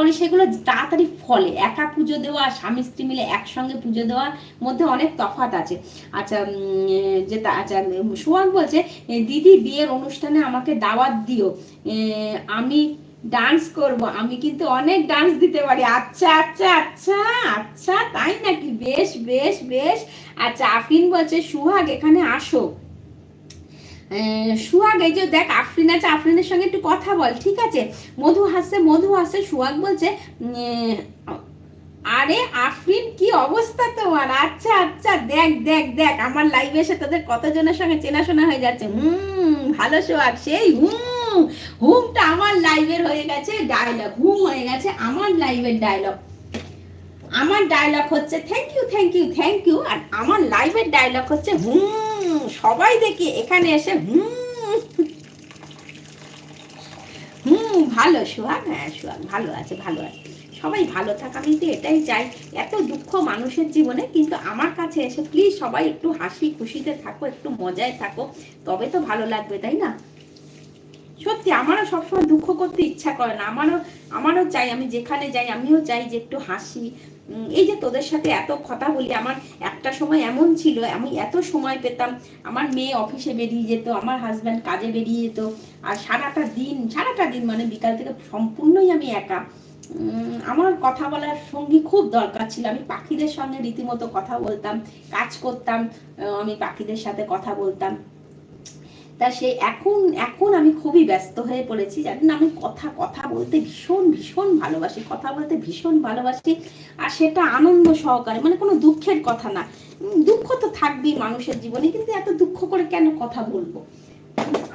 করি সেগুলো তাড়াতাড়ি ফলে। একা পুজো দেওয়া, স্বামী, স্ত্রী মিলে একসঙ্গে পুজো দেওয়ার মধ্যে অনেক তফাৎ আছে। আচ্ছা যে আচ্ছা সোহাগ বলছে দিদি বিয়ের অনুষ্ঠানে আমাকে দাওয়াত দিও। আমি ডান্স করব। আমি কিন্তু অনেক ডান্স দিতে পারি। আচ্ছা আচ্ছা আচ্ছা আচ্ছা তাই নাকি? বেশ বেশ বেশ। আচ্ছা আফিন বলছে, সুহাগ, এখানে আসো। সুহাগ, এই যে দেখ, আফরিন আছে, আফরিনের সঙ্গে একটু কথা বল, ঠিক আছে? মধু হাসছে মধু হাসছে, সুহাগ বলছে আরে আফরিন, কি অবস্থা তোমার? আচ্ছা আচ্ছা দেখ দেখ দেখ, আমার লাইভে এসে তোদের কতজনের সঙ্গে চেনাশোনা হয়ে যাচ্ছে? হুম, ভালো সোহাগ, সেই হুম, হুমটা আমার লাইভের হয়ে গেছে ডায়লগ হুম হয়ে গেছে আমার লাইভের ডায়লগ আমার ডায়লগ হচ্ছে thank you thank you thank you আর আমার লাইভের ডায়লগ হচ্ছে, হুম। সবাই দেখি, এখানে এসে হুম। হুম, ভালো, সোহাগ। হ্যাঁ সোহাগ, ভালো আছে ভালো আছে। সবাই ভালো থাক, আমি তো এটাই চাই। এত দুঃখ মানুষের জীবনে, কিন্তু আমার কাছে এসে প্লিজ সবাই একটু হাসি খুশিতে থাকো, একটু মজায় থাকো। তবে তো ভালো লাগবে, তাই না? সত্যি, আমারও সবসময় দুঃখ করতে ইচ্ছা করে না। আমারও আমারও চাই, আমি যেখানে যাই, আমিও চাই যে একটু হাসি। এই যে তোদের সাথে এত কথা বলি, আমার একটা সময় এমন ছিল, আমি এত সময় পেতাম, আমার মেয়ে অফিসে বেরিয়ে যেত, আমার হাজব্যান্ড কাজে বেরিয়ে যেত, আর সারাটা দিন সারাটা দিন মানে বিকাল থেকে সম্পূর্ণই আমি একা। আমার কথা বলার সঙ্গী খুব দরকার ছিল, আমি পাখিদের সঙ্গে রীতিমতো কথা বলতাম, কাজ করতাম আমি পাখিদের সাথে কথা বলতাম। তা সে এখন এখন আমি খুবই ব্যস্ত হয়ে পড়েছি, জানেন আমি কথা কথা বলতে ভীষণ ভীষণ ভালোবাসি, কথা বলতে ভীষণ ভালোবাসি, আর সেটা আনন্দ সহকারে মানে কোনো দুঃখের কথা না। দুঃখ তো থাকবেই মানুষের জীবনে, কিন্তু এত দুঃখ করে কেন কথা বলব?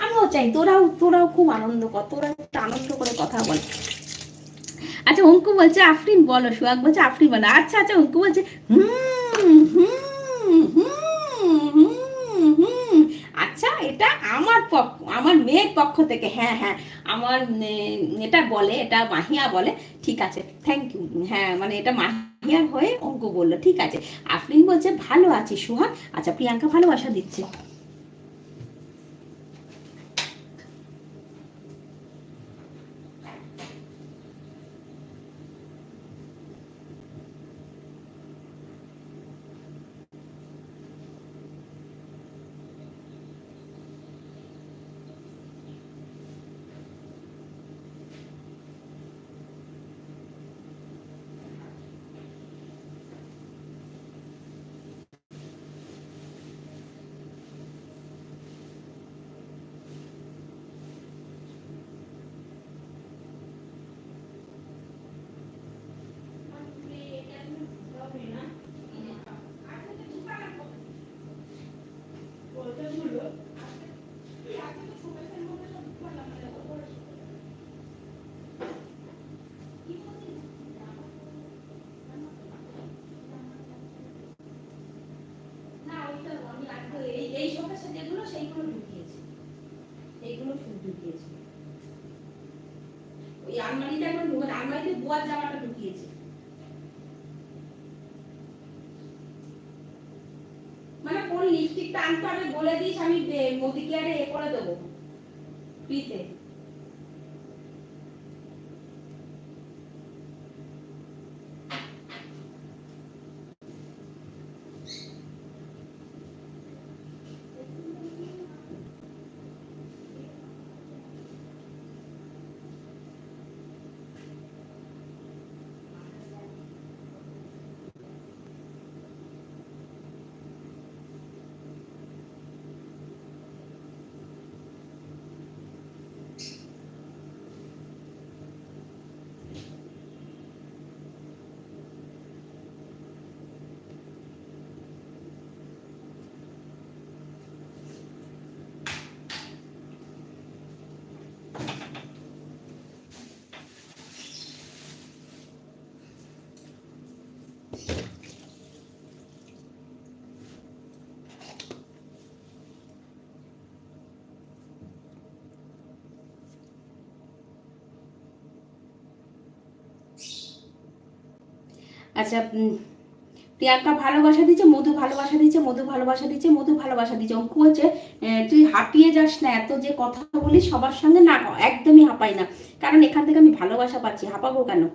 আমিও চাই, তোরাও তোরাও খুব আনন্দ কর তোরা আনন্দ করে কথা বল। আচ্ছা অঙ্কু বলছে, আফরিন বলো, সোহাগ বলছে, আফরিন বলো। আচ্ছা আচ্ছা অঙ্কু বলছে হুম হুম হুম হুম আচ্ছা এটা আমার পক্ষ, আমার মেয়ের পক্ষ থেকে হ্যাঁ হ্যাঁ আমার এটা বলে, এটা মাহিয়া বলে, ঠিক আছে থ্যাংক ইউ হ্যাঁ মানে এটা মাহিয়ার হয়ে অঙ্ক বলল, ঠিক আছে, আফরিন বলছে, ভালো আছি সোহাগ আচ্ছা প্রিয়াঙ্কা ভালোবাসা দিচ্ছে। এই শোকেসে যেগুলো সেইগুলো ঢুকিয়েছি এইগুলো ঢুকিয়েছি ওই এখন আলমারিতে বোয়ার জামাটা ঢুকিয়েছি মানে কোন লিপস্টিকটা আনতে হবে বলে দিস আমি মোদিকে আরে এ করে দেবো। ফ্রিতে আচ্ছা প্রিয়াঙ্কা ভালোবাসা দিচ্ছে মধু ভালোবাসা দিচ্ছে মধু ভালোবাসা দিচ্ছে মধু ভালোবাসা দিচ্ছে অঙ্কু হচ্ছে তুই হাঁপিয়ে যাস না, এত যে কথা বলিস সবার সঙ্গে না, একদমই হাঁপাই না। কারণ এখান থেকে আমি ভালোবাসা পাচ্ছি, হাঁপাবো কেন?